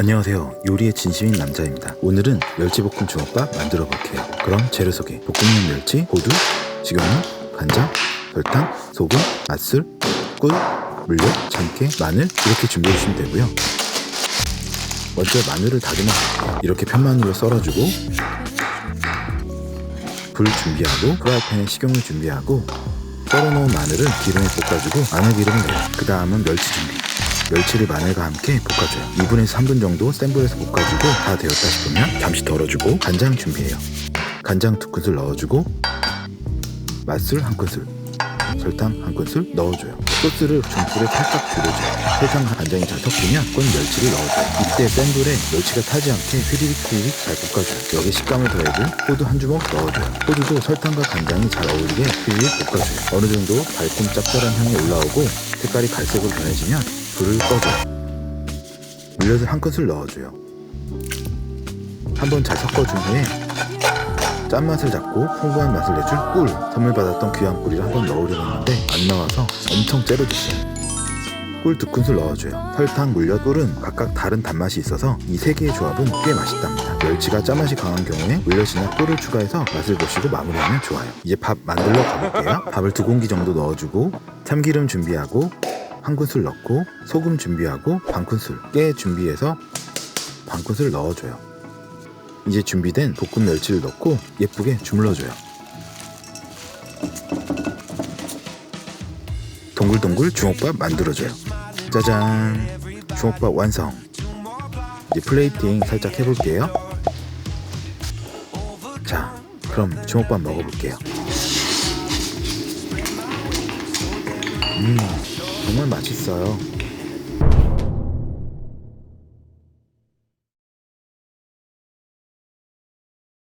안녕하세요. 요리의 진심인 남자입니다. 오늘은 멸치볶음 주먹밥 만들어 볼게요. 그럼 재료 소개. 볶음용 멸치, 호두, 식용유, 간장, 설탕, 소금, 맛술, 꿀, 물엿, 참깨, 마늘 이렇게 준비해 주시면 되고요. 먼저 마늘을 다듬어. 이렇게 편마늘로 썰어주고 불 준비하고 프라이팬에 식용유 준비하고 썰어놓은 마늘을 기름에 볶아주고 마늘 기름을 내요. 그 다음은 멸치 준비. 멸치를 마늘과 함께 볶아줘요. 2분에서 3분 정도 센 불에서 볶아주고 다 되었다 싶으면 잠시 덜어주고 간장 준비해요. 간장 두 큰술 넣어주고 맛술 한 큰술, 설탕 한 큰술 넣어줘요. 소스를 중불에 살짝 줄여줘요. 설탕과 간장이 잘 섞이면 꼰 멸치를 넣어줘요. 이때 센 불에 멸치가 타지 않게 휘리릭 휘리릭 잘 볶아줘요. 여기 식감을 더해줄 호두 한 주먹 넣어줘요. 호두도 설탕과 간장이 잘 어울리게 휘리릭 볶아줘요. 어느 정도 달콤 짭짤한 향이 올라오고 색깔이 갈색으로 변해지면 불을 꺼줘요. 물엿을 한 큰술 넣어줘요. 한번 잘 섞어준 후에 짠맛을 잡고 풍부한 맛을 내줄 꿀. 선물 받았던 귀한 꿀을 한번 넣으려고 했는데 안 나와서 엄청 째려줬어요. 꿀 두 큰술 넣어줘요. 설탕, 물엿, 꿀은 각각 다른 단맛이 있어서 이 세 개의 조합은 꽤 맛있답니다. 멸치가 짠맛이 강한 경우에 물엿이나 꿀을 추가해서 맛을 보시고 마무리하면 좋아요. 이제 밥 만들러 가볼게요. 밥을 두 공기 정도 넣어주고 참기름 준비하고 한 큰술 넣고 소금 준비하고 반 큰술 깨 준비해서 반 큰술 넣어줘요 이제 준비된 볶음 멸치를 넣고 예쁘게 주물러줘요. 동글동글 주먹밥 만들어줘요. 짜잔! 주먹밥 완성! 이제 플레이팅 살짝 해볼게요. 자, 그럼 주먹밥 먹어볼게요. 음, 정말 맛있어요.